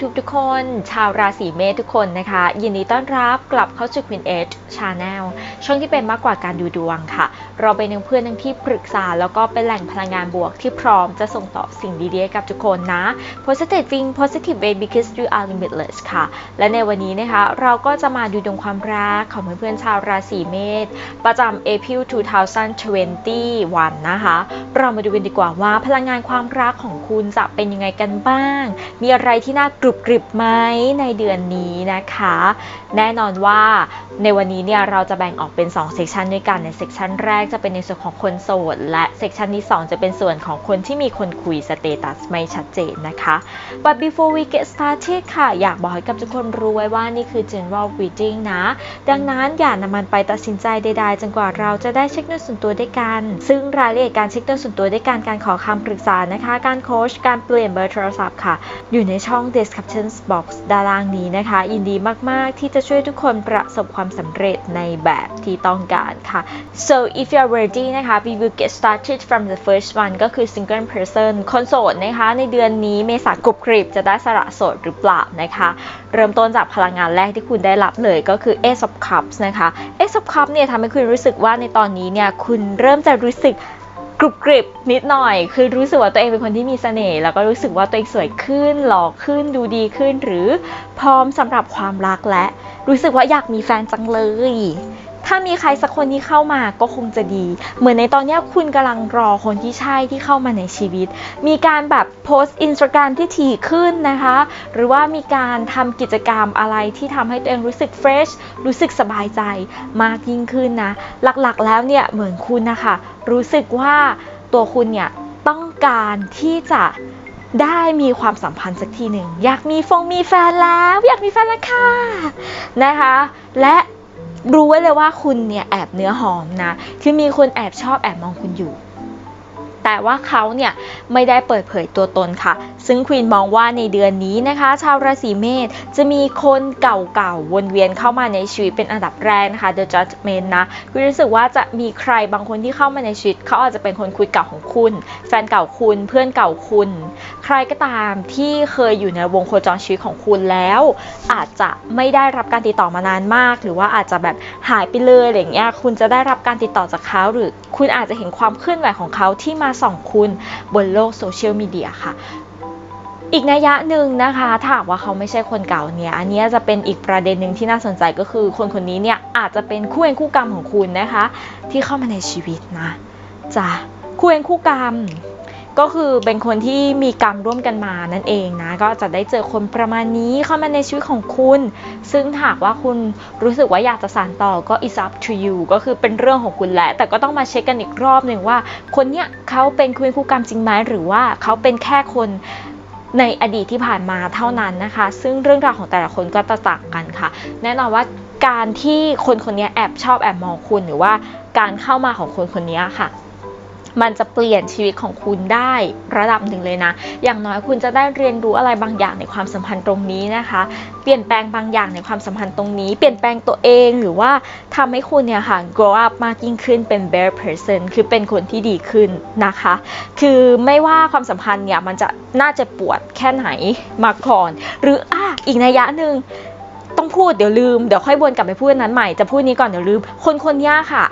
YouTube ทุกคน ชาวราศีเมษทุกคนนะคะ ยินดีต้อนรับกลับเข้าสู่ Queen Edge Channel ช่องที่เป็นมากกว่าการดูดวงค่ะ เราเป็นทั้งเพื่อนทั้งที่ปรึกษา แล้วก็เป็นแหล่งพลังงานบวกที่พร้อมจะส่งต่อสิ่งดีๆให้กับทุกคนนะ Positive Think Positive Way because you are limitless ค่ะ และในวันนี้นะคะ เราก็จะมาดูดวงความรักของเพื่อนๆชาวราศีเมษประจำ April 2021 นะคะ เรามาดูกันดีกว่าว่าพลังงานความรักของคุณจะเป็นยังไงกันบ้าง มีอะไรที่น่ากรุบกริบไหมในเดือนนี้นะคะ แน่นอนว่าในวันนี้เนี่ยเราจะแบ่งออกเป็น2เซสชันด้วยกันในเซสชันแรกจะเป็นในส่วนของคนโสด และเซสชันที่ 2 จะเป็นส่วนของคนที่มีคนคุยสเตตัสไม่ชัดเจนนะคะ but before we get started ค่ะ อยากบอกให้กับทุกคนรู้ไว้ว่านี่คือ general reading นะ ดังนั้นอย่านำมันไปตัดสินใจใดๆจนกว่าเราจะได้เช็คเนื้อส่วนตัวด้วยกัน ซึ่งรายละเอียดการเช็คเนื้อส่วนตัวด้วยการการขอคำปรึกษานะคะ การโค้ชการเปลี่ยนเบอร์โทรศัพท์ค่ะ อยู่ในช่อง description box ด้านล่างนี้นะคะ ยินดีมากๆที่จะช่วยทุกคนประสบความสำเร็จในแบบที่ต้องการค่ะ so if you are ready นะคะ we will get started from the first one ก็คือ single person คนโสดนะคะ ในเดือนนี้เมษากรุบกริบจะได้สละโสดหรือเปล่านะคะ เริ่มต้นจากพลังงานแรกที่คุณได้รับเลยก็คือ Ace of Cups นะคะ Ace of Cups เนี่ยทำให้คุณรู้สึกว่าในตอนนี้เนี่ยคุณเริ่มจะรู้สึกกรุบกริบนิดหน่อย คือรู้สึกว่าตัวเองเป็นคนที่มีเสน่ห์แล้วก็รู้สึกว่าตัวเองสวยขึ้น หล่อขึ้นดูดีขึ้น หรือพร้อมสำหรับความรักและ รู้สึกว่าอยากมีแฟนจังเลย ถ้ามีใครสักคนที่เข้ามาก็คงจะดี เหมือนในตอนนี้คุณกำลังรอคนที่ใช่ที่เข้ามาในชีวิต มีการแบบโพสต์อินสตาแกรมที่ถี่ขึ้นนะคะ หรือว่ามีการทำกิจกรรมอะไรที่ทำให้ตัวเองรู้สึกเฟรชรู้สึกสบายใจมากยิ่งขึ้นนะ หลักๆแล้วเนี่ยเหมือนคุณนะคะรู้สึกว่าตัวคุณเนี่ยต้องการที่จะได้มีความสัมพันธ์สักทีหนึ่ง อยากมีฟงมีแฟนแล้ว อยากมีแฟนแล้วค่ะนะคะ และ รู้ไว้เลยว่าคุณเนี่ยแอบเนื้อหอมนะ คือมีคนแอบชอบแอบมองคุณอยู่ แต่ว่าเขาเนี่ยไม่ได้เปิดเผยตัวตนค่ะ ซึ่งควีนมองว่าในเดือนนี้นะคะ ชาวราศีเมษจะมีคนเก่าๆ วนเวียนเข้ามาในชีวิตเป็นอันดับแรกนะคะ The Judgment นะควีนรู้สึกว่าจะมีใครบางคนที่เข้ามาในชีวิตเขาอาจจะเป็นคนคุยเก่าของคุณ แฟนเก่าคุณเพื่อนเก่าคุณ ใครก็ตามที่เคยอยู่ในวงโคจรชีวิตของคุณแล้ว อาจจะไม่ได้รับการติดต่อมานานมาก หรือว่าอาจจะแบบหายไปเลยอะไรเงี้ยคุณจะได้รับการติดต่อจากเขาหรือ คุณอาจจะเห็นความเคลื่อนไหวของเขาที่มาส่องคุณบนโลกโซเชียลมีเดียค่ะอีกนัยยะหนึ่งนะคะถ้าว่าเขาไม่ใช่คนเก่าเนี่ยอันนี้จะเป็นอีกประเด็นหนึ่งที่น่าสนใจก็คือ คนคนนี้เนี่ยอาจจะเป็นคู่เวรคู่กรรมของคุณนะคะ ที่เข้ามาในชีวิตนะจ้ะคู่เวรคู่กรรม ก็คือเป็นคนที่มีกรรมร่วมกันมานั่นเองนะ ก็จะได้เจอคนประมาณนี้เข้ามาในชีวิตของคุณ ซึ่งหากว่าคุณรู้สึกว่าอยากจะสานต่อก็ is up to you ก็คือเป็นเรื่องของคุณแหละ แต่ก็ต้องมาเช็คกันอีกรอบหนึ่งว่า คนเนี้ยเขาเป็นคุยคู่กรรมจริงไหมหรือว่าเขาเป็นแค่คนในอดีตที่ผ่านมาเท่านั้นนะคะ ซึ่งเรื่องราวของแต่ละคนก็ต่างกันค่ะ แน่นอนว่าการที่คนคนนี้แอบชอบแอบมองคุณหรือว่าการเข้ามาของคนคนนี้ค่ะ มันจะเปลี่ยนชีวิตของคุณได้ระดับหนึ่งเลยนะ อย่างน้อยคุณจะได้เรียนรู้อะไรบางอย่างในความสัมพันธ์ตรงนี้นะคะ เปลี่ยนแปลงบางอย่างในความสัมพันธ์ตรงนี้ เปลี่ยนแปลงตัวเองหรือว่าทำให้คุณเนี่ยค่ะ grow up มากยิ่งขึ้นเป็น better person คือเป็นคนที่ดีขึ้นนะคะ คือไม่ว่าความสัมพันธ์เนี่ยมันจะน่าจะปวดแค่ไหนมาก่อน หรืออะอีกนัยยะหนึ่งต้องพูดเดี๋ยวลืม เดี๋ยวค่อยวนกลับไปพูดอันนั้นใหม่ จะพูดนี้ก่อนเดี๋ยวลืม คนคนนี้ค่ะ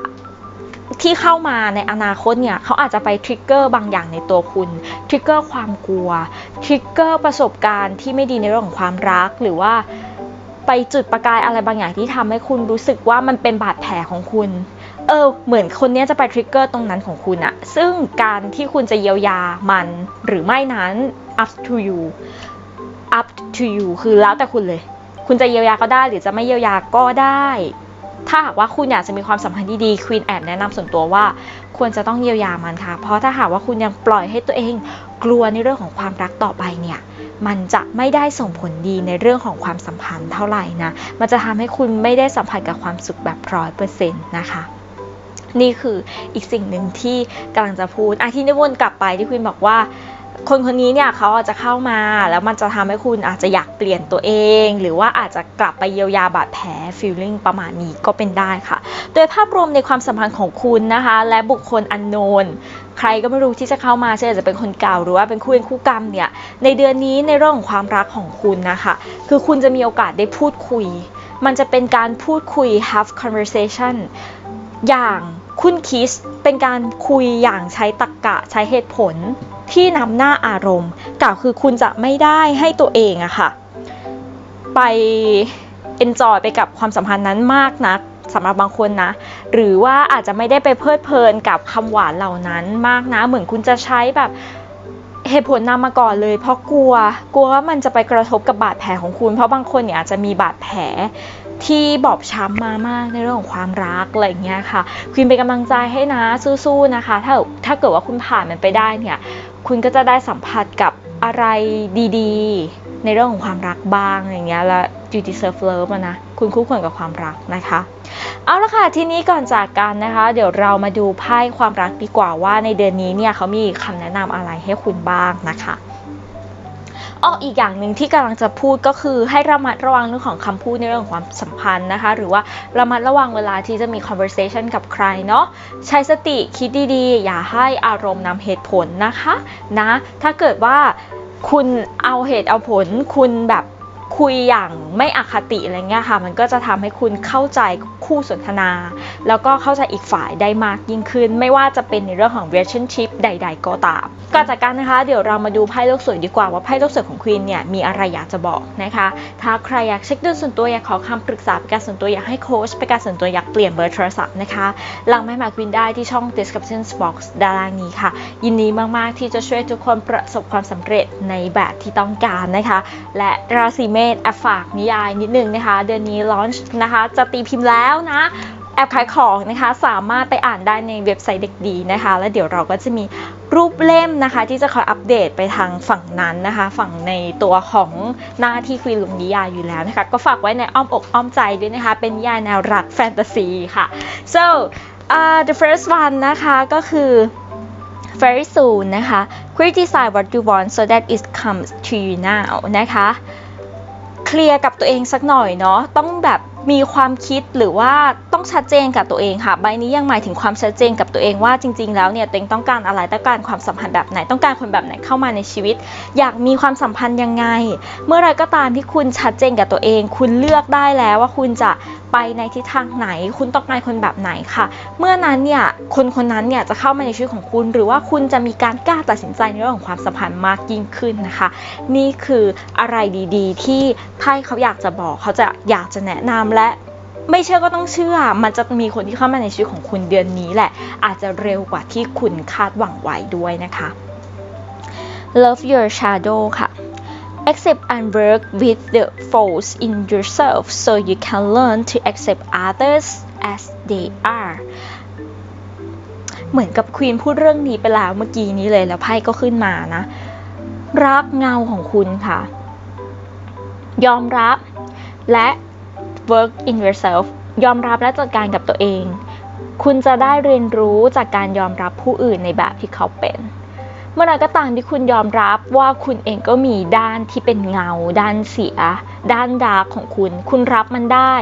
ที่เข้ามาในอนาคตเนี่ยเขาอาจจะไปทริกเกอร์บางอย่างในตัวคุณทริกเกอร์ความกลัวทริกเกอร์ประสบการณ์ที่ไม่ดีในเรื่องของความรักหรือว่าไปจุดประกายอะไรบางอย่างที่ทำให้คุณรู้สึกว่ามันเป็นบาดแผลของคุณ เออ เหมือนคนนี้จะไปทริกเกอร์ตรงนั้นของคุณอะซึ่งการที่คุณจะเยียวยามันหรือไม่นั้น up to you up to you คือแล้วแต่คุณเลย คุณจะเยียวยาก็ได้หรือจะไม่เยียวยาก็ได้ ถ้าหากว่าคุณอยากจะมีความสัมพันธ์ที่ดีควีนแอบแนะนำส่วนตัวว่า ควรจะต้องเยียวยามันค่ะ เพราะถ้าหากว่าคุณยังปล่อยให้ตัวเองกลัวในเรื่องของความรักต่อไปเนี่ยมันจะไม่ได้ส่งผลดีในเรื่องของความสัมพันธ์เท่าไหร่นะ มันจะทำให้คุณไม่ได้สัมผัสกับความสุขแบบร้อยเปอร์เซ็นต์นะคะนี่คืออีกสิ่งหนึ่งที่กำลังจะพูดอะที่นิวนกลับไปที่คุณบอกว่า คนคนนี้เนี่ยเขาอาจจะเข้ามาแล้วมันจะทำให้คุณอาจจะอยากเปลี่ยนตัวเอง หรือว่าอาจจะกลับไปเยียวยาบาดแผล feeling ประมาณนี้ก็เป็นได้ค่ะ โดยภาพรวมในความสัมพันธ์ของคุณนะคะ และบุคคลอันโนนใครก็ไม่รู้ที่จะเข้ามาเช่นอาจจะเป็นคนเก่าหรือว่าเป็นคู่เวรคู่กรรมเนี่ยในเดือนนี้ในเรื่องของความรักของคุณนะคะ คือคุณจะมีโอกาสได้พูดคุย มันจะเป็นการพูดคุย have conversation อย่างคุณคิดเป็นการคุยอย่างใช้ตรรกกะใช้เหตุผล ที่นำหน้าอารมณ์กล่าวคือคุณจะไม่ได้ให้ตัวเองอะค่ะ ไป enjoy ไปกับความสัมพันธ์นั้นมากนักสำหรับบางคนนะ หรือว่าอาจจะไม่ได้ไปเพลิดเพลินกับคำหวานเหล่านั้นมากนะ เหมือนคุณจะใช้แบบเหตุผลนำมาก่อนเลย เพราะกลัวกลัวว่ามันจะไปกระทบกับบาดแผลของคุณ เพราะบางคนเนี่ยอาจจะมีบาดแผลที่บอบช้ำมามากในเรื่องของความรักอะไรอย่างเงี้ยค่ะควีนเป็นกำลังใจให้นะสู้ๆนะคะ ถ้าถ้าเกิดว่าคุณผ่านมันไปได้เนี่ย คุณก็จะได้สัมผัสกับอะไรดีๆ ในเรื่องของความรักบ้างอย่างเงี้ยแล้ว you deserve love นะ คุณคู่ควรกับความรักนะคะ เอาละค่ะ ทีนี้ก่อนจากกันนะคะ เดี๋ยวเรามาดูไพ่ความรักดีกว่าว่าในเดือนนี้เนี่ยเขามีคำแนะนำอะไรให้คุณบ้างนะคะ อ้ออีกอย่างหนึ่งที่กำลังจะพูดก็คือให้ระมัดระวังเรื่องของคำพูดในเรื่องของความสัมพันธ์นะคะ หรือว่าระมัดระวังเวลาที่จะมี conversation กับใครเนาะใช้สติคิดดีๆ อย่าให้อารมณ์นำเหตุผลนะคะนะถ้าเกิดว่าคุณเอาเหตุเอาผลคุณแบบ คุยอย่างไม่อคติอะไรเงี้ยค่ะ มันก็จะทำให้คุณเข้าใจคู่สนทนา แล้วก็เข้าใจอีกฝ่ายได้มากยิ่งขึ้น ไม่ว่าจะเป็นในเรื่องของ relationship ใด ๆ ก็ตามก่อนจากกันนะคะ เดี๋ยวเรามาดูไพ่โลกสวยดีกว่าว่าไพ่โลกสวยของควีนเนี่ยมีอะไรอยากจะบอกนะคะ ถ้าใครอยากเช็คดูส่วนตัวอยากขอคำปรึกษาเป็นการส่วนตัวอยากให้โค้ชเป็นการส่วนตัวอยากเปลี่ยนเบอร์โทรศัพท์นะคะลังไม่มาควีนได้ที่ช่อง description box ด้านล่างนี้ค่ะ ยินดีมากๆที่จะช่วยทุกคนประสบความสำเร็จในแบบที่ต้องการนะคะ และราศีเมษแอบฝากนิยายนิดนึงนะคะ เดือนนี้ลอนช์นะคะจะตีพิมพ์แล้วนะแอปขายของนะคะสามารถไปอ่านได้ในเว็บไซต์เด็กดีนะคะ แล้วเดี๋ยวเราก็จะมีรูปเล่มนะคะ ที่จะคอยอัปเดตไปทางฝั่งนั้นนะคะ ฝั่งในตัวของหน้าที่คุยลุงนิยายอยู่แล้วนะคะ ก็ฝากไว้ในอ้อมอกอ้อมใจด้วยนะคะ เป็นนิยายแนวรักแฟนตาซีค่ะ so uh, the first one นะคะก็คือ very soon นะคะ criticize what you want so that it comes to you now นะคะ เคลียร์กับตัวเองสักหน่อยเนาะต้องแบบมีความคิดหรือว่าต้องชัดเจนกับตัวเองค่ะ ใบนี้ยังหมายถึงความชัดเจนกับตัวเองว่าจริง ๆ แล้วเนี่ยตัวเองต้องการอะไรต้องการความสัมพันธ์แบบไหนต้องการคนแบบไหนเข้ามาในชีวิต อยากมีความสัมพันธ์ยังไง เมื่อไรก็ตามที่คุณชัดเจนกับตัวเอง คุณเลือกได้แล้วว่าคุณจะไปในทิศทางไหน คุณต้องการคนแบบไหนค่ะ เมื่อนั้นเนี่ยคนคนนั้นเนี่ยจะเข้ามาในชีวิตของคุณ หรือว่าคุณจะมีการกล้าตัดสินใจในเรื่องของความสัมพันธ์มากยิ่งขึ้นนะคะ นี่คืออะไรดี ๆ ที่ไพ่เขาอยากจะบอกเขาจะอยากจะแนะนำและไม่เชื่อก็ต้องเชื่อ มันจะมีคนที่เข้ามาในชีวิตของคุณเดือนนี้แหละ อาจจะเร็วกว่าที่คุณคาดหวังไว้ด้วยนะคะ Love your shadow ค่ะ accept and work with the faults in yourself so you can learn to accept others as they are เหมือนกับควีนพูดเรื่องนี้ไปแล้วเมื่อกี้นี้เลยแล้วไพ่ก็ขึ้นมานะ รักเงาของคุณค่ะ ยอมรับและ work in yourself ยอมรับและจัดการกับตัวเอง คุณจะได้เรียนรู้จากการยอมรับผู้อื่นในแบบที่เขาเป็น เมื่อไรก็ตามที่คุณยอมรับว่าคุณเองก็มีด้านที่เป็นเงา ด้านเสีย ด้านดาร์กของคุณ คุณรับมันได้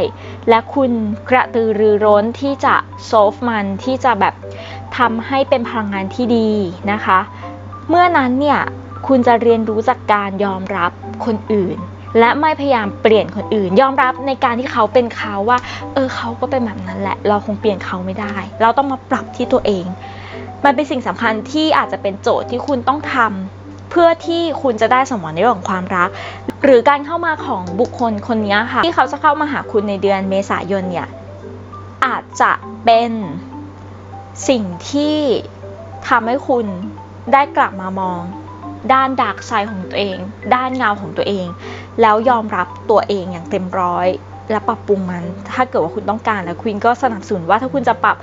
และคุณกระตือรือร้นที่จะโซฟมันที่จะแบบทำให้เป็นพลังงานที่ดีนะคะ เมื่อนั้นเนี่ยคุณจะเรียนรู้จากการยอมรับคนอื่น และไม่พยายามเปลี่ยนคนอื่น ยอมรับในการที่เขาเป็นเขาว่า เออเขาก็เป็นแบบนั้นแหละ เราคงเปลี่ยนเขาไม่ได้ เราต้องมาปรับที่ตัวเอง มันเป็นสิ่งสำคัญที่อาจจะเป็นโจทย์ที่คุณต้องทำเพื่อที่คุณจะได้สมหวังในเรื่องของความรัก หรือการเข้ามาของบุคคลคนนี้ค่ะ ที่เขาจะเข้ามาหาคุณในเดือนเมษายนเนี่ยอาจจะเป็นสิ่งที่ทำให้คุณได้กลับมามอง ด้านดาร์กไซด์ของตัวเอง ด้านเงาของตัวเอง แล้วยอมรับตัวเองอย่างเต็มร้อย และปรับปรุงมัน ถ้าเกิดว่าคุณต้องการแล้วควีนก็สนับสนุนว่าถ้าคุณจะปรับ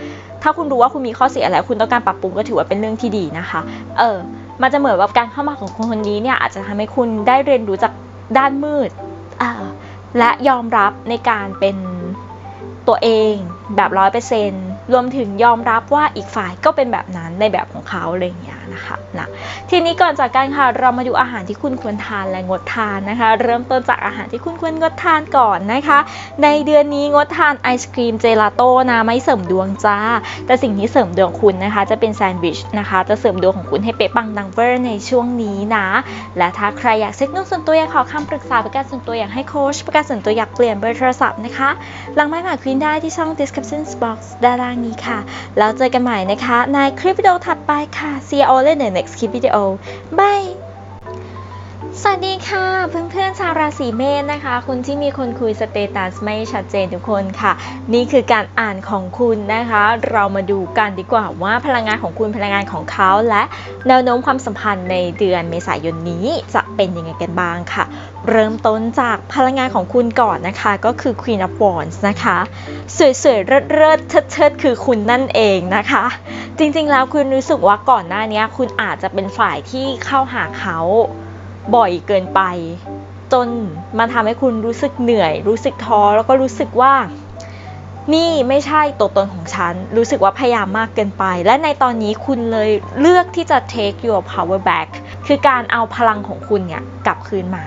ถ้าคุณรู้ว่าคุณมีข้อเสียอะไรคุณต้องการปรับปรุงก็ถือว่าเป็นเรื่องที่ดีนะคะ เออ มันจะเหมือนว่าการเข้ามาของคนคนนี้เนี่ยอาจจะทำให้คุณได้เรียนรู้จากด้านมืดอ่าและยอมรับในการเป็นตัวเองแบบร้อยเปอร์เซ็นต์ รวมถึงยอมรับว่าอีกฝ่ายก็เป็นแบบนั้นในแบบของเขาอะไรอย่างเงี้ยนะคะนะทีนี้ก่อนจากกันค่ะเรามาดูอาหารที่คุณควรทานและงดทานนะคะ เริ่มต้นจากอาหารที่คุณควรงดทานก่อนนะคะ ในเดือนนี้งดทานไอศครีมเจลาโต้นะไม่เสริมดวงจ้า แต่สิ่งที่เสริมดวงคุณนะคะ จะเป็นแซนด์วิชนะคะ จะเสริมดวงของคุณให้เป๊ะปังดังเวอร์ในช่วงนี้นะ และถ้าใครอยากเช็คดวงส่วนตัวอยากขอคำปรึกษาประกันส่วนตัวอยากให้โค้ชประกันส่วนตัวอยากเปลี่ยนเบอร์โทรศัพท์นะคะหลังไม้หมากควีนได้ที่ช่อง description box ด้างนี้ค่ะ แล้วเจอกันใหม่นะคะ ในคลิปวิดีโอถัดไปค่ะ see you all in the next clip video bye สวัสดีค่ะ เพื่อนๆชาวราศีเมษนะคะ คุณที่มีคนคุยสเตตัสไม่ชัดเจนทุกคนค่ะ นี่คือการอ่านของคุณนะคะ เรามาดูกันดีกว่าว่าพลังงานของคุณพลังงานของเขาและแนวโน้มความสัมพันธ์ในเดือนเมษายนนี้จะเป็นยังไงกันบ้างค่ะ เริ่มต้นจากพลังงานของคุณก่อนนะคะ ก็คือ Queen of Wands นะคะ สวยๆเริดๆเชิดๆ คือคุณนั่นเองนะคะ จริงๆแล้วคุณรู้สึกว่าก่อนหน้านี้คุณอาจจะเป็นฝ่ายที่เข้าหาเขาบ่อยเกินไป จนมันทำให้คุณรู้สึกเหนื่อย รู้สึกท้อแล้วก็รู้สึกว่านี่ไม่ใช่ตัวตนของฉัน รู้สึกว่าพยายามมากเกินไป และในตอนนี้คุณเลยเลือกที่จะ take your power back คือการเอาพลังของคุณเนี่ยกลับคืนมา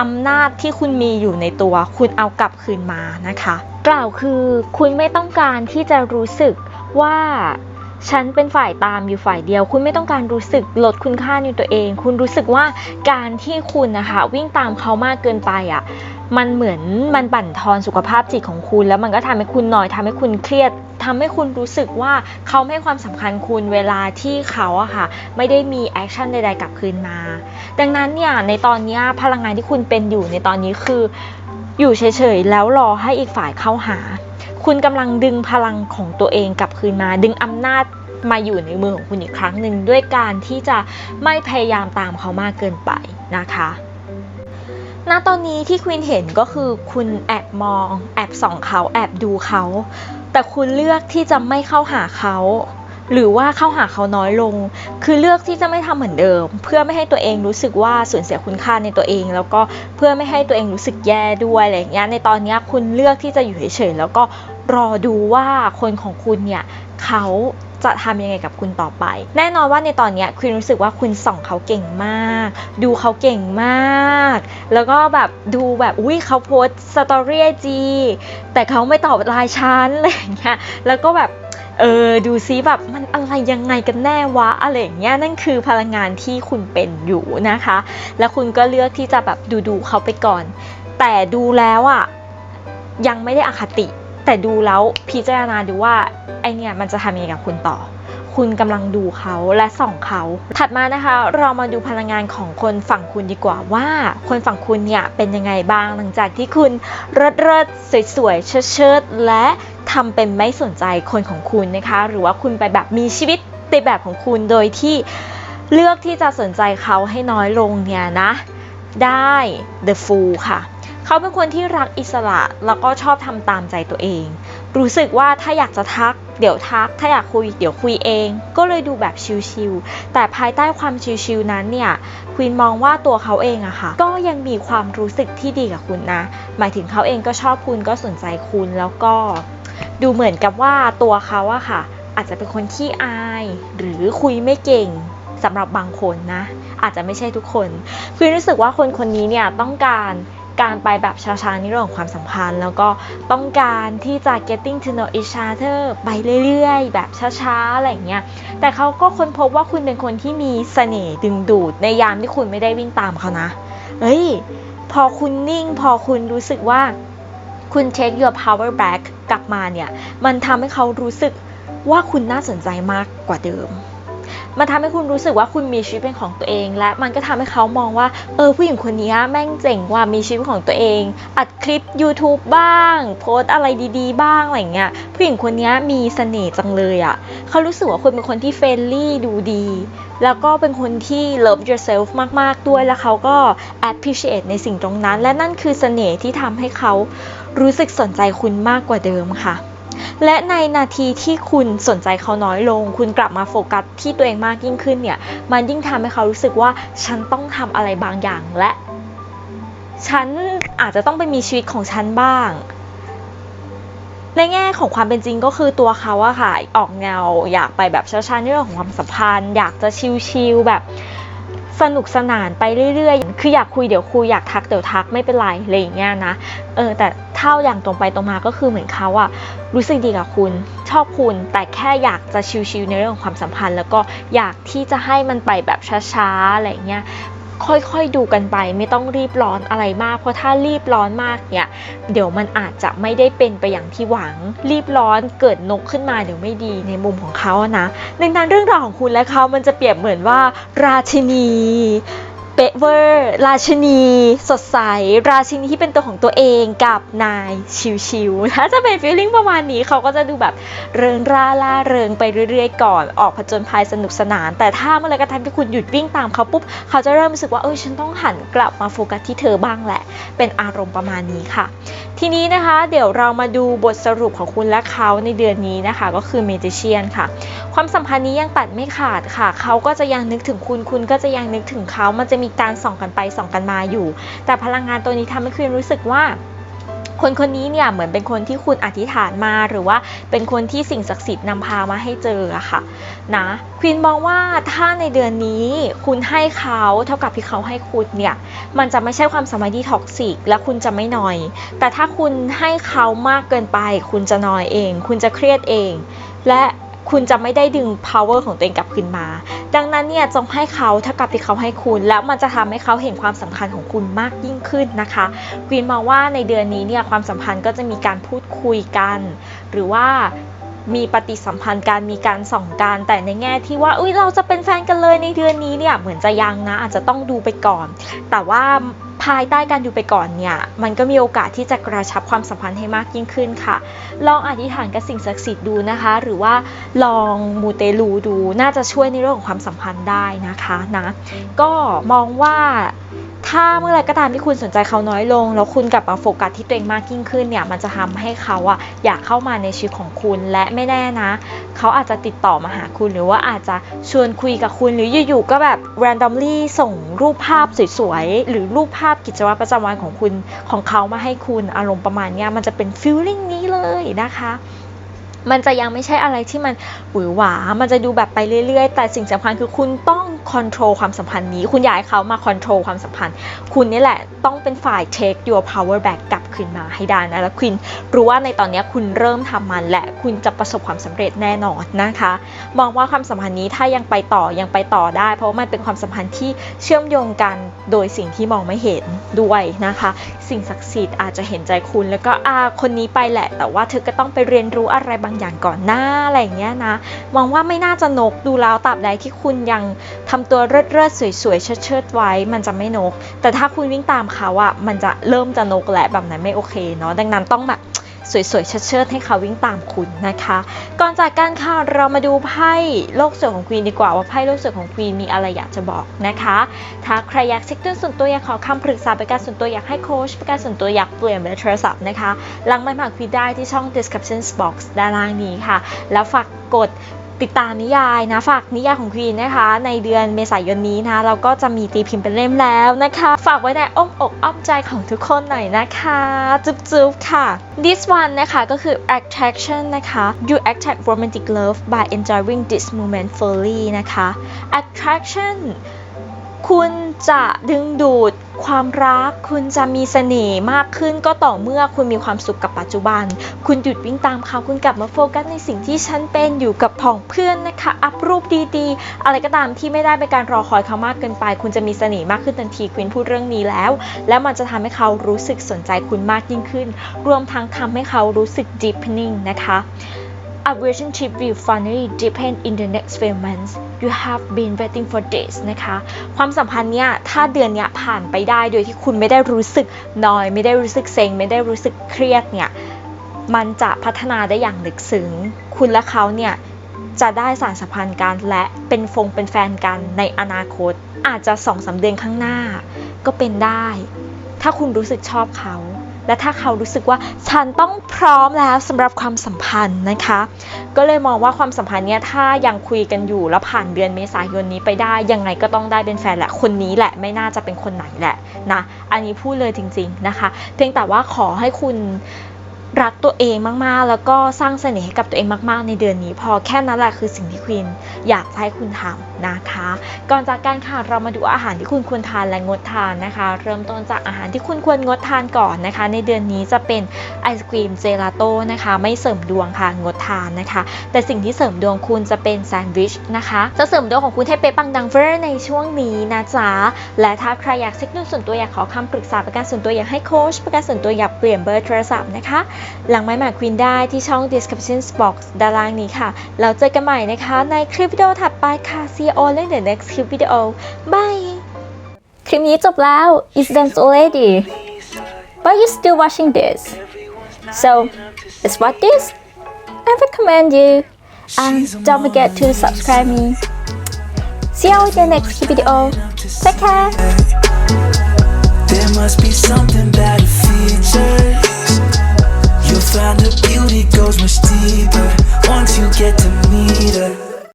อำนาจที่คุณมีอยู่ในตัว คุณเอากลับคืนมานะคะ กล่าวคือคุณไม่ต้องการที่จะรู้สึกว่า ฉันเป็นฝ่ายตามอยู่ฝ่ายเดียว คุณไม่ต้องการรู้สึกลดคุณค่าในตัวเอง คุณรู้สึกว่าการที่คุณนะคะวิ่งตามเขามากเกินไปอะมันเหมือนมันบั่นทอนสุขภาพจิตของคุณ แล้วมันก็ทำให้คุณหน่อยทำให้คุณเครียดทำให้คุณรู้สึกว่าเขาไม่ให้ความสำคัญคุณเวลาที่เขาอะค่ะไม่ได้มีแอคชั่นใดๆกลับคืนมา ดังนั้นเนี่ยในตอนนี้พลังงานที่คุณเป็นอยู่ในตอนนี้คือ อยู่เฉยๆแล้วรอให้อีกฝ่ายเข้าหา คุณกำลังดึงพลังของตัวเองกลับคืนมา ดึงอำนาจมาอยู่ในมือของคุณอีกครั้งหนึ่งด้วยการที่จะไม่พยายามตามเขามากเกินไปนะคะณตอนนี้ที่ควีนเห็นก็คือคุณแอบมอง แอบส่องเขาแอบดูเขา แต่คุณเลือกที่จะไม่เข้าหาเขา หรือว่าเข้าหาเขาน้อยลง คือเลือกที่จะไม่ทำเหมือนเดิม เพื่อไม่ให้ตัวเองรู้สึกว่าสูญเสียคุณค่าในตัวเอง แล้วก็เพื่อไม่ให้ตัวเองรู้สึกแย่ด้วยอะไรอย่างเงี้ยในตอนเนี้ยคุณเลือกที่จะอยู่เฉยๆแล้วก็ รอดูว่าคนของคุณเนี่ยเขาจะทำยังไงกับคุณต่อไป แน่นอนว่าในตอนเนี้ยคุณรู้สึกว่าคุณส่องเขาเก่งมาก ดูเขาเก่งมาก แล้วก็แบบดูแบบอุ้ยเขาโพสสตอรี่จีแต่เขาไม่ตอบไลน์ฉันอะไรอย่างเงี้ยแล้วก็แบบเออดูซิแบบมันอะไรยังไงกันแน่วะอะไรอย่างเงี้ยนั่นคือพลังงานที่คุณเป็นอยู่นะคะ แล้วคุณก็เลือกที่จะแบบดูดูเขาไปก่อน แต่ดูแล้วอะยังไม่ได้อคติ แต่ดูแล้วพิจารณาดูว่าไอเนี่ยมันจะทำยังไงกับคุณต่อ คุณกำลังดูเขาและส่องเขา ถัดมานะคะ เรามาดูพลังงานของคนฝั่งคุณดีกว่าว่า คนฝั่งคุณเนี่ยเป็นยังไงบ้างหลังจากที่คุณเริดเริดๆสวยๆเชิดเชิดและทำเป็นไม่สนใจคนของคุณนะคะ หรือว่าคุณไปแบบมีชีวิตในแบบของคุณโดยที่เลือกที่จะสนใจเขาให้น้อยลงเนี่ยนะ ได้ The Fool ค่ะ เขาเป็นคนที่รักอิสระแล้วก็ชอบทำตามใจตัวเอง รู้สึกว่าถ้าอยากจะทัก เดี๋ยวทัก ถ้าอยากคุยเดี๋ยวคุยเอง ก็เลยดูแบบชิลๆแต่ภายใต้ความชิลๆนั้นเนี่ยควีนมองว่าตัวเขาเองอะค่ะ ก็ยังมีความรู้สึกที่ดีกับคุณนะ หมายถึงเขาเองก็ชอบคุณก็สนใจคุณแล้วก็ ดูเหมือนกับว่าตัวเขาอะค่ะ อาจจะเป็นคนขี้อาย หรือคุยไม่เก่งสำหรับบางคนนะ อาจจะไม่ใช่ทุกคนควีนรู้สึกว่าคนคนนี้เนี่ยต้องการ การไปแบบช้าๆในเรื่องของความสัมพันธ์ แล้วก็ต้องการที่จะ getting to know each other ไปเรื่อยๆ แบบช้าๆอะไรอย่างเงี้ยแต่เขาก็ค้นพบว่าคุณเป็นคนที่มีเสน่ห์ดึงดูดในยามที่คุณไม่ได้วิ่งตามเขานะเอ้ยพอคุณนิ่งพอคุณรู้สึกว่าคุณ take your power back กลับมาเนี่ย มันทำให้เขารู้สึกว่าคุณน่าสนใจมากกว่าเดิม มันทำให้คุณรู้สึกว่าคุณมีชีวิตเป็นของตัวเอง และมันก็ทำให้เขามองว่า เออผู้หญิงคนนี้แม่งเจ๋งว่ามีชีวิตของตัวเอง อัดคลิป YouTube บ้าง โพสอะไรดีๆ บ้างอะไรเงี้ยผู้หญิงคนนี้มีเสน่ห์จังเลยอะ่ะเขารู้สึกว่าคุณเป็นคนที่เฟรนลี่ดูดี แล้วก็เป็นคนที่ love yourself มากๆด้วยแล้วเขาก็ appreciate ในสิ่งตรงนั้น และนั่นคือเสน่ห์ที่ทำให้เขารู้สึกสนใจคุณมากกว่าเดิมค่ะ และในนาทีที่คุณสนใจเขาน้อยลง คุณกลับมาโฟกัสที่ตัวเองมากยิ่งขึ้นเนี่ย มันยิ่งทำให้เขารู้สึกว่าฉันต้องทำอะไรบางอย่างและ ฉันอาจจะต้องไปมีชีวิตของฉันบ้างในแง่ของความเป็นจริงก็คือตัวเขาอะค่ะออกแนวอยากไปแบบช้าๆเรื่องของความสัมพันธ์ อยากจะชิลๆแบบ สนุกสนานไปเรื่อยๆ คืออยากคุยเดี๋ยวคุยอยากทักเดี๋ยวทักไม่เป็นไรอะไรอย่างเงี้ยนะ เออแต่เท่าอย่างตรงไปตรงมาก็คือเหมือนเขาอะรู้สึกดีกับคุณ ชอบคุณแต่แค่อยากจะชิลๆในเรื่องของความสัมพันธ์ แล้วก็อยากที่จะให้มันไปแบบช้าๆอะไรอย่างเงี้ย ค่อยๆดูกันไปไม่ต้องรีบร้อนอะไรมาก เพราะถ้ารีบร้อนมากเนี่ยเดี๋ยวมันอาจจะไม่ได้เป็นไปอย่างที่หวัง รีบร้อนเกิดนกขึ้นมาเดี๋ยวไม่ดีในมุมของเขานะดังนั้นเรื่องราวของคุณและเขามันจะเปรียบเหมือนว่าราชินี เป๊ะเวอร์ ราชินี สดใส ราชินีที่เป็นตัวของตัวเองกับนายชิวๆถ้าจะเป็นฟีลลิ่งประมาณนี้เขาก็จะดูแบบเริงร่าล่าเริงไปเรื่อยๆ ก่อนออกผจญภัยสนุกสนาน แต่ถ้าเมื่อไหรก็ตามที่คุณหยุดวิ่งตามเขาปุ๊บ เขาจะเริ่มรู้สึกว่าเออฉันต้องหันกลับมาโฟกัสที่เธอบ้างแหละ เป็นอารมณ์ประมาณนี้ค่ะ ทีนี้นะคะเดี๋ยวเรามาดูบทสรุปของคุณและเขาในเดือนนี้นะคะ ก็คือเมจิเชียนค่ะ ความสัมพันธ์นี้ยังตัดไม่ขาดค่ะ เขาก็จะยังนึกถึงคุณคุณก็จะยังนึกถึงเขามันจะมีการส่องกันไปส่องกันมาอยู่ แต่พลังงานตัวนี้ทำให้คุณรู้สึกว่าคนคนนี้เนี่ยเหมือนเป็นคนที่คุณอธิษฐานมาหรือว่าเป็นคนที่สิ่งศักดิ์สิทธิ์นำพามาให้เจออะค่ะนะควีนมองว่าถ้าในเดือนนี้คุณให้เขาเท่ากับที่เขาให้คุณเนี่ยมันจะไม่ใช่ความสัมพันธ์ที่ท็อกซิกและคุณจะไม่นอย แต่ถ้าคุณให้เขามากเกินไป คุณจะนอยเอง คุณจะเครียดเอง และ คุณจะไม่ได้ดึง power ของตัวเองกลับคืนมา ดังนั้นเนี่ยจงให้เขาเท่ากับที่เขาให้คุณ แล้วมันจะทำให้เขาเห็นความสำคัญของคุณมากยิ่งขึ้นนะคะกรีนมองว่าในเดือนนี้เนี่ยความสัมพันธ์ก็จะมีการพูดคุยกัน หรือว่ามีปฏิสัมพันธ์การมีการส่องกันแต่ในแง่ที่ว่าอุ้ยเราจะเป็นแฟนกันเลยในเดือนนี้เนี่ยเหมือนจะยังนะอาจจะต้องดูไปก่อน แต่ว่า ภายใต้การอยู่ไปก่อนเนี่ยมันก็มีโอกาสที่จะกระชับความสัมพันธ์ให้มากยิ่งขึ้นค่ะ ลองอธิษฐานกับสิ่งศักดิ์สิทธิ์ดูนะคะ หรือว่าลองมูเตลูดูน่าจะช่วยในเรื่องของความสัมพันธ์ได้นะคะนะก็มองว่า ถ้าเมื่อไรก็ตามที่คุณสนใจเขาน้อยลง แล้วคุณกลับมาโฟกัสที่ตัวเองมากยิ่งขึ้นเนี่ยมันจะทำให้เขาอะอยากเข้ามาในชีวิตของคุณและไม่แน่นะ เขาอาจจะติดต่อมาหาคุณหรือว่าอาจจะชวนคุยกับคุณหรืออยู่ๆก็แบบ randomly ส่งรูปภาพสวยๆ หรือรูปภาพกิจวัตรประจำวันของคุณของเขามาให้คุณอารมณ์ประมาณเนี้ยมันจะเป็น feeling นี้เลยนะคะ มันจะยังไม่ใช่อะไรที่มันหวือหวา มันจะดูแบบไปเรื่อยๆ แต่สิ่งสำคัญคือคุณต้องคอนโทรลความสัมพันธ์นี้ คุณอยากให้เขามาคอนโทรลความสัมพันธ์ คุณนี่แหละต้องเป็นฝ่าย take your power back กลับคืนมาให้ได้นะ แล้วคุณรู้ว่าในตอนนี้คุณเริ่มทำมันและคุณจะประสบความสำเร็จแน่นอนนะคะ มองว่าความสัมพันธ์นี้ถ้ายังไปต่อยังไปต่อได้ เพราะว่ามันเป็นความสัมพันธ์ที่เชื่อมโยงกันโดยสิ่งที่มองไม่เห็นด้วยนะคะ สิ่งศักดิ์สิทธิ์อาจจะเห็นใจคุณ แล้วก็อาคนนี้ไปแหละ แต่ว่าเธอก็ต้องไปเรียนรู้อะไรบางอย่างก่อนหน้าอะไรอย่างเงี้ยนะมองว่าไม่น่าจะนกดูแล้วตับใดที่คุณยังทำตัวเลิศเลิศๆสวยๆเชิดเชิดๆไว้ มันจะไม่นก แต่ถ้าคุณวิ่งตามเขาอะมันจะเริ่มจะนกแหละแบบนั้นไม่โอเคเนาะดังนั้นต้องแบบ สวยๆเชิดๆให้เขาวิ่งตามคุณนะคะ ก่อนจากการค่ะเรามาดูไพ่โลกสวยของควีนดีกว่าว่าไพ่โลกสวยของควีนมีอะไรอยากจะบอกนะคะ ถ้าใครอยากเช็คตัวส่วนตัวอยากขอคำปรึกษาประการส่วนตัวอยากให้โค้ชประการส่วนตัวอยากเปลี่ยนเบอร์โทรศัพท์นะคะลังไม่หมากควีนได้ที่ช่อง description box ด้านล่างนี้ค่ะ แล้วฝากกด ติดตามนิยายนะฝากนิยายของควีนนะคะ ในเดือนเมษายนนี้นะเราก็จะมีตีพิมพ์เป็นเล่มแล้วนะคะ ฝากไว้ในอ้อมอกอ้อมใจของทุกคนหน่อยนะคะจุ๊บๆค่ะ this one นะคะก็คือ attraction นะคะ you attract romantic love by enjoying this moment fully นะคะ attraction คุณจะดึงดูดความรัก คุณจะมีเสน่ห์มากขึ้นก็ต่อเมื่อคุณมีความสุขกับปัจจุบัน คุณหยุดวิ่งตามเขาคุณกลับมาโฟกัสในสิ่งที่ฉันเป็นอยู่กับผองเพื่อนนะคะ อัพรูปดีๆ อะไรก็ตามที่ไม่ได้เป็นการรอคอยเขามากเกินไป คุณจะมีเสน่ห์มากขึ้นทันทีควินพูดเรื่องนี้แล้ว แล้วมันจะทำให้เขารู้สึกสนใจคุณมากยิ่งขึ้น รวมทั้งทำให้เขารู้สึก deepening นะคะ A relationship will finally deepen in the next few months. You have been waiting for this นะคะ ความสัมพันธ์เนี้ยถ้าเดือนเนี้ยผ่านไปได้โดยที่คุณไม่ได้รู้สึกนอย ไม่ได้รู้สึกเซ็ง ไม่ได้รู้สึกเครียดเนี่ยมันจะพัฒนาได้อย่างลึกซึ้ง คุณและเขาเนี่ยจะได้สารสัมพันธ์กันและเป็นฟงเป็นแฟนกันในอนาคต อาจจะสองสามเดือนข้างหน้า ก็เป็นได้ ถ้าคุณรู้สึกชอบเขา และถ้าเขารู้สึกว่าฉันต้องพร้อมแล้วสำหรับความสัมพันธ์นะคะ ก็เลยมองว่าความสัมพันธ์เนี้ยถ้ายังคุยกันอยู่แล้วผ่านเดือนเมษายนนี้ไปได้ ยังไงก็ต้องได้เป็นแฟนแหละคนนี้แหละไม่น่าจะเป็นคนไหนแหละนะอันนี้พูดเลยจริง ๆนะคะ เพียงแต่ว่าขอให้คุณ รักตัวเองมากๆ แล้วก็สร้างเสน่ห์ให้กับตัวเองมากๆ ในเดือนนี้ พอแค่นั้นแหละคือสิ่งที่ควีนอยากให้คุณทำนะคะ ก่อนจากการค่ะเรามาดูอาหารที่คุณควรทานและงดทานนะคะ เริ่มต้นจากอาหารที่คุณควรงดทานก่อนนะคะ ในเดือนนี้จะเป็นไอศครีมเจลาโต้นะคะไม่เสริมดวงค่ะงดทานนะคะ แต่สิ่งที่เสริมดวงคุณจะเป็นแซนด์วิชนะคะจะเสริมดวงของคุณให้เป๊ะปังดังเวอร์ในช่วงนี้นะจ๊ะและถ้าใครอยากเช็คดวงส่วนตัวอยากขอคำปรึกษาประกันส่วนตัวอยากให้โค้ชประกันส่วนตัวอยากเปลี่ยนเบอร์โทรศัพท์นะคะหลังไม้หมายควีนได้ที่ช่อง description box ด้านล่างนี้ค่ะ เราเจอกันใหม่นะคะในคลิปวิดีโอถัดไปค่ะ see you all in the next clip video bye คลิปนี้จบแล้ว it's done already but you still watching this so let's watch this I recommend you and don't forget to subscribe me see you in the next video take care There must be something that it features. You'll find her beauty goes much deeper once you get to meet her.